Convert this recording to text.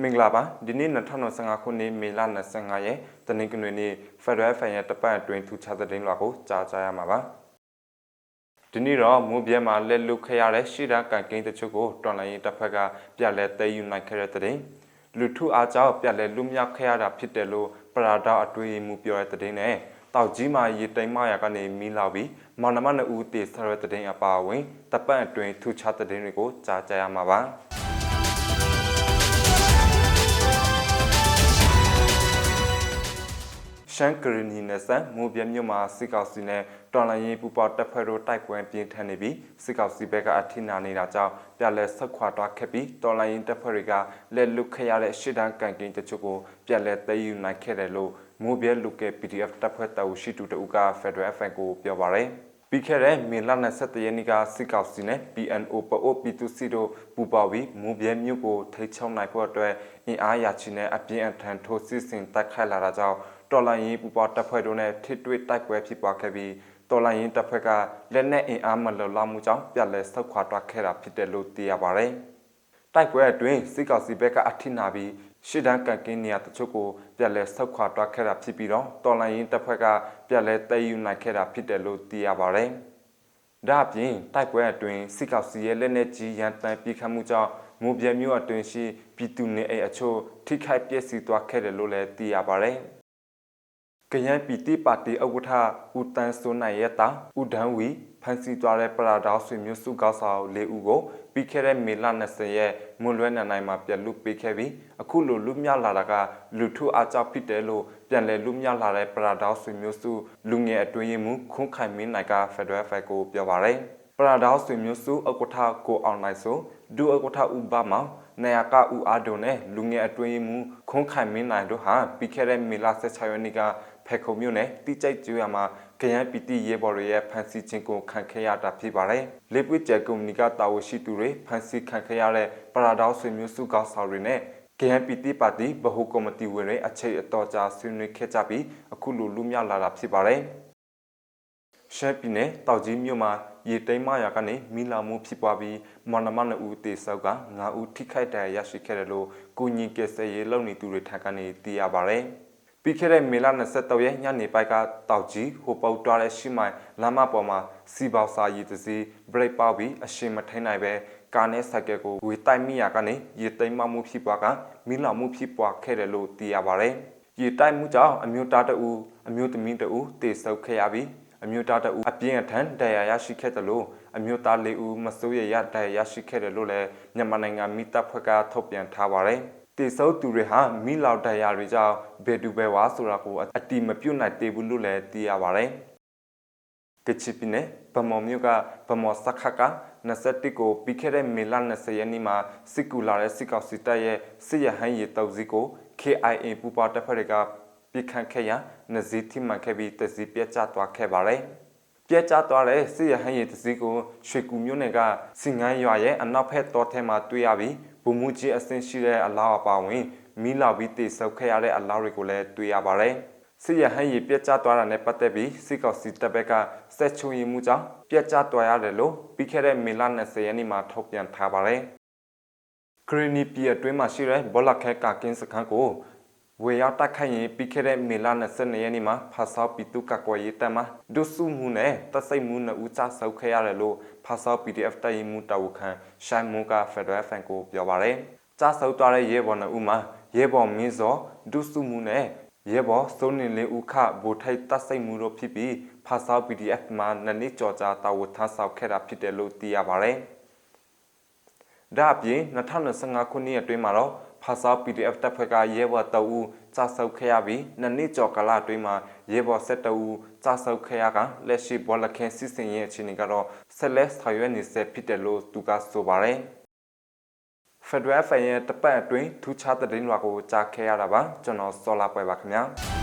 မင်္ဂလာပါဒီနေ့2025ခုနှစ်မေလ25ရက်တနင်္ဂနွေနေ့ Federal Fan ရဲ့တပတ်အတွင်းထူခြားသတင်းလွှာကိုကြားကြရမှာပါဒီနေ့တော့မူပြဲမှာလက်လွတ်ခဲ့ရတဲ့ရှီတာကန်ကိန်းတချို့ကိုတော်လိုင်းရေးတစ်ဖက်ကပြက်လက်သိမ်းယူနိုင်ခဲ့တဲ့သတင်းလူထုအားကြောင့်ပြက်လက်လူမြောက်ခဲ့ရတာဖြစ်တယ်လို့ပရာဒါအတွေ့အမှုပြောတဲ့သတင်းနဲ့တောက်ကြီးမှာရေတိမ်မရကနေမီးလောက်ပြီးမောင်နှမနှစ်ဦးတည်ဆရတဲ့သတင်းအပါအဝင်တပတ်အတွင်းထူခြားသတင်းတွေကိုကြားကြရမှာပါ ရှမ်းကရီနီနယ်စပ်မိုးပြဲမြို့မှာစစ်ကောင်စီနဲ့တော်လှန်ရေးပူပေါတပ်ဖွဲ့တို့တိုက်ပွဲပြင်းထန်နေပြီးစစ်ကောင်စီဘက်ကအထိနာနေတာကြောင့်ပြက်လက်ဆက်ခွာသွားခဲ့ပြီးတော်လှန်ရေးတပ်ဖွဲ့တွေကလက်လွတ်ခဲ့ရတဲ့ရှစ်တန်းကန်ကင်းတချို့ကိုပြက်လက်သိမ်းယူနိုင်ခဲ့တယ်လို့မိုးပြဲလူကဲ PDF တပ်ဖွဲ့တပ်ဦးရှိတူတဦးက Federal FM ကိုပြောပါရယ် ပြီးခဲ့တဲ့မေလ27ရက်နေ့ကစစ်ကောင်စီနဲ့ PNO ပအိုပီတူစီတို့ပူးပေါင်းပြီးမူပြဲမြို့ကိုထိချုံနိုင်ဖို့အတွက်အင်အားရချီနဲ့အပြင်းအထန်ထိုးစစ်ဆင်တိုက်ခိုက်လာတာကြောင့်တော်လိုင်းရေးပူပေါင်းတပ်ဖွဲ့တို့နဲ့ထိတွေ့တိုက်ပွဲဖြစ်ပွားခဲ့ပြီးတော်လိုင်းရေးတပ်ဖွဲ့ကလက်နက်အင်အားမလုံလောက်မှုကြောင့်ပြက်လက်ဆုတ်ခွာသွားခဲ့တာဖြစ်တယ်လို့သိရပါတယ်။ တိုက်ပွဲအတွင်းစစ်ကောင်စီဘက်ကအထိနာပြီးရှစ်တန်းကန်ကင်းနေရတချို့ကိုပြက်လက်ဆုတ်ခွာသွားခဲ့တာဖြစ်ပြီးတော့တော်လိုင်းရေးတပ်ဖွဲ့ကပြက်လက်တည်ယူနိုင်ခဲ့တာဖြစ်တယ်လို့သိရပါတယ်။ဒါအပြင်တိုက်ပွဲအတွင်းစစ်ကောင်စီရဲ့လက်နက်ကြီးရန်တမ်းပစ်ခတ်မှုကြောင့်မူပြဲမျိုးအတွင်းရှိပြည်သူနေအိမ်အချို့ထိခိုက်ပျက်စီးသွားခဲ့တယ်လို့လည်းသိရပါတယ်။ကရန်ပီတိပါတီဥက္ကဋ္ဌဦးတန်းစိုးနိုင်ရဲ့တာဦးဒန်းဝီ ဖန်စီသွားတဲ့ပရာဒါဆွေမျိုးစုကောက်ဆောင်၄ဦးကိုပြီးခဲ့တဲ့မေလ20ရက်မွန်လွဲနံနိုင်မှာပြန်လွတ်ပေးခဲ့ပြီးအခုလိုလွတ်မြောက်လာတာကလူထုအားကြောင့်ဖြစ်တယ်လို့ပြန်လည်လွတ်မြောက်လာတဲ့ပရာဒါဆွေမျိုးစုလူငယ်အတွင်းရင်မှုခွန်ခိုင်မင်းနိုင်ကဖက်ဒရယ်ဖိုက်ကိုပြောပါရယ်ပရာဒါဆွေမျိုးစုဥက္ကဋ္ဌကိုအောင်နိုင်ဆိုဒုဥက္ကဋ္ဌဦးဘာမောင်နေရကဦးအားဒုံနဲ့လူငယ်အတွင်းရင်မှုခွန်ခိုင်မင်းနိုင်တို့ဟာပြီးခဲ့တဲ့မေလ16ရက်နေ့က ဖက်ခုံမြို့နယ်တိကျိုက်ကျွော်မှာကရန်ပီတီရေဘော်တွေရဲ့ဖန်စီခြင်းကိုခံခဲ့ရတာဖြစ်ပါတယ်။လေပွေကျဲကုမ္ပဏီကတာဝန်ရှိသူတွေဖန်စီခံခဲ့ရတဲ့ပရာဒေါဆွေမျိုးစုကောက်ဆောင်တွေနဲ့ KNPT ပါတီဗဟိုကော်မတီဝင်တွေအခြေအတော်ကြာဆွေးနွေးခဲ့ကြပြီးအခုလိုလူမြောက်လာတာဖြစ်ပါတယ်။ရှမ်းပြည်နယ်တောက်ကြီးမြို့မှာရေတိမ်မရာကနေမိလာမှုဖြစ်ပွားပြီးမော်နမနဦးတေဆောက်က9ဦးထိခိုက်ဒဏ်ရာရရှိခဲ့တယ်လို့ကုညီကယ်ဆယ်ရေးလုပ်နေသူတွေထံကနေသိရပါတယ်။ ပြီးခဲ့တဲ့မေလ23ရက်ညနေပိုင်းကတောက်ကြီးဟိုပုတ်တွားတဲ့ရှိမိုင်လမ်းမပေါ်မှာစီပေါစာရည်တစီဘရိတ်ပေါက်ပြီးအရှင်မထိန်နိုင်ပဲကားနဲ့ဆက်ကဲကိုဝေတိုက်မိရာကနေရေသိမ်းမမှုဖြစ်ပွားကမိလောင်မှုဖြစ်ပွားခဲ့တယ်လို့သိရပါတယ်။ရေတိုက်မှုကြောင့်အမျိုးသားတအူအမျိုးသမီးတအူတေဆုပ်ခဲ့ရပြီးအမျိုးသားတအူအပြင်းအထန်တရားရရှိခဲ့တယ်လို့အမျိုးသားလေးဦးမစိုးရရတရားရရှိခဲ့တယ်လို့လည်းမြန်မာနိုင်ငံမိတပ်ဖွဲ့ကထုတ်ပြန်ထားပါတယ်။ တေဆုပ်သူတွေဟာမိလောက်တရားတွေကြောင့်ဘယ်သူပဲဝါဆိုတာကိုအတိမပြုတ်နိုင်သေးဘူးလို့လည်းသိရပါတယ်။ကချစ်ပြည်နယ်ဗမော်မြို့ကဗမော်စခက21ကိုပြီးခဲ့တဲ့မေလ20ရက်နေ့မှာစစ်ကူလာတဲ့စစ်ကောင်စီတပ်ရဲ့စစ်ရဟန်းရီတုပ်စီကို KIA ပူပေါတပ်ဖွဲ့တွေကပြစ်ခတ်ခဲ့ရနဇီတိမှန်ခဲ့ပြီးတစီပြက်ကျသွားခဲ့ပါတယ်။ ပြက်ကျသွားတဲ့စစ်ရဟန်းရီတစီကိုရွှေကူမြို့နယ်ကစင်ငန်းရွာရဲ့အနောက်ဘက်တော်ထဲမှာတွေ့ရပြီးဗိုလ်မှူးကြီးအဆင့်ရှိတဲ့အလားအပါဝင်မီးလောင်ပြီးတိဆုပ်ခဲ့ရတဲ့အလားတွေကိုလည်းတွေ့ရပါတယ်။စစ်ရဟန်းရီပြက်ကျသွားတာနဲ့ပတ်သက်ပြီးစစ်ကောင်စီတပ်ဘက်ကစက်ချုံရီမှုကြောင့်ပြက်ကျသွားရတယ်လို့ပြီးခဲ့တဲ့မေလ20ရက်နေ့မှာထုတ်ပြန်ထားပါတယ်။ခရီနီပြည်အတွင်းမှာရှိတဲ့ဘောလခဲကာကင်းစခန်းကို ဝေရောက်တိုက်ခိုက်ရင်ပြီးခဲ့တဲ့မေလ22ရက်နေ့မှာဖာဆောက်ပီတုကကွယ်ရေးတပ်မှဒုစုမှုနဲ့တဆိတ်မှုနဲ့ဦးချဆောက်ခဲ့ရတယ်လို့ဖာဆောက် PDF တပ်ရင်းမှုတာဝန်ခံရှိုင်းမူကဖက်ဒရယ်ဖန်ကိုပြောပါတယ်။ကြားဆောက်သွားတဲ့ရဲဘော်နှုတ်မှာရဲဘော်မင်းစောဒုစုမှုနဲ့ရဲဘော်စိုးနေလေးဦးခဗိုလ်ထိပ်တဆိတ်မှုတို့ဖြစ်ပြီးဖာဆောက် PDF မှာနှစ်နှစ်ကြော်ကြာတာဝန်ထမ်းဆောင်ခဲ့တာဖြစ်တယ်လို့သိရပါတယ်။ဒါအပြင်2025ခုနှစ်အတွင်းမှာတော့ ဖာစာ PDF တပ်ဖွဲ့ကရဲဘော်တအူကြာဆုပ်ခဲ့ရပြီးနှစ်နှစ်ကျော်ကာလအတွင်းမှာရဲဘော်7တအူကြာဆုပ်ခဲ့ရကလက်ရှိဘောလခင်စစ်စင်ရဲ့အခြေအနေကတော့ဆက်လက်ဆောင်ရွက်နေဆဲဖြစ်တယ်လို့သူကဆိုပါတယ်ဖက်ဒရယ်ဖန်ရဲ့တပတ်အတွင်းထူးခြားတဲ့တင်လွှာကိုကြားခဲ့ရတာပါကျွန်တော်စောလာပွဲပါခင်ဗျာ